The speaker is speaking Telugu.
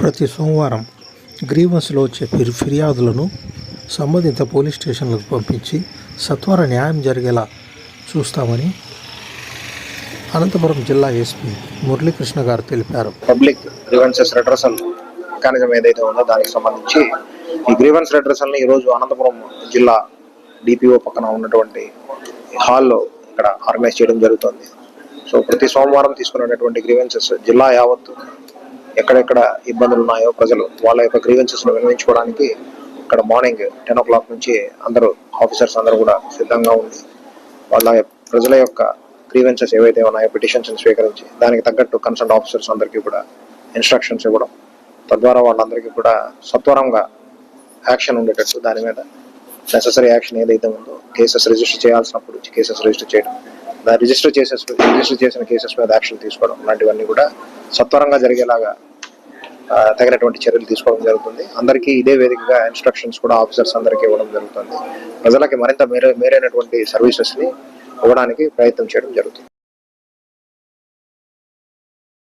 ప్రతి సోమవారం గ్రీవెన్స్లో వచ్చే ఫిర్- ఫిర్యాదులను సంబంధిత పోలీస్ స్టేషన్లకు పంపించి సత్వర న్యాయం జరిగేలా చూస్తామని అనంతపురం జిల్లా ఎస్పీ మురళీకృష్ణ గారు తెలిపారు. పబ్లిక్ గ్రీవెన్సెస్ రిడ్రసల్ మెకానిజం ఏదైతే ఉందో దానికి సంబంధించి ఈ గ్రీవెన్స్ రిడ్రసల్ని ఈరోజు ఈ రోజు అనంతపురం జిల్లా డిపిఓ పక్కన ఉన్నటువంటి హాల్లో ఇక్కడ ఆర్గనైజ్ చేయడం జరుగుతుంది. సో ప్రతి సోమవారం తీసుకునేటటువంటి గ్రీవెన్సెస్ జిల్లా యావత్తు ఎక్కడెక్కడ ఇబ్బందులు ఉన్నాయో ప్రజలు వాళ్ళ యొక్క గ్రీవెన్సెస్ను వినియోగించుకోవడానికి ఇక్కడ మార్నింగ్ టెన్ ఓ క్లాక్ నుంచి అందరూ ఆఫీసర్స్ అందరూ కూడా సిద్ధంగా ఉంది వాళ్ళ ప్రజల యొక్క గ్రీవెన్సెస్ ఏవైతే ఉన్నాయో పిటిషన్స్ స్వీకరించి దానికి తగ్గట్టు కన్సర్న్ ఆఫీసర్స్ అందరికీ కూడా ఇన్స్ట్రక్షన్స్ ఇవ్వడం. తద్వారా వాళ్ళందరికీ కూడా సత్వరంగా యాక్షన్ ఉండేటట్టు దాని మీద నెససరీ యాక్షన్ ఏదైతే ఉందో కేసెస్ రిజిస్టర్ చేయాల్సినప్పుడు కేసెస్ రిజిస్టర్ చేయడం. రిజిస్టర్ చేసేస్ రిజిస్టర్ చేసిన కేసెస్ మీద యాక్షన్ తీసుకోవడం లాంటివన్నీ కూడా సత్వరంగా జరిగేలాగా తగినటువంటి చర్యలు తీసుకోవడం జరుగుతుంది. అందరికీ ఇదే వేదికగా ఇన్స్ట్రక్షన్స్ కూడా ఆఫీసర్స్ అందరికీ ఇవ్వడం జరుగుతుంది. ప్రజలకి మరింత మేరే మేరైనటువంటి సర్వీసెస్ని ఇవ్వడానికి ప్రయత్నం చేయడం జరుగుతుంది.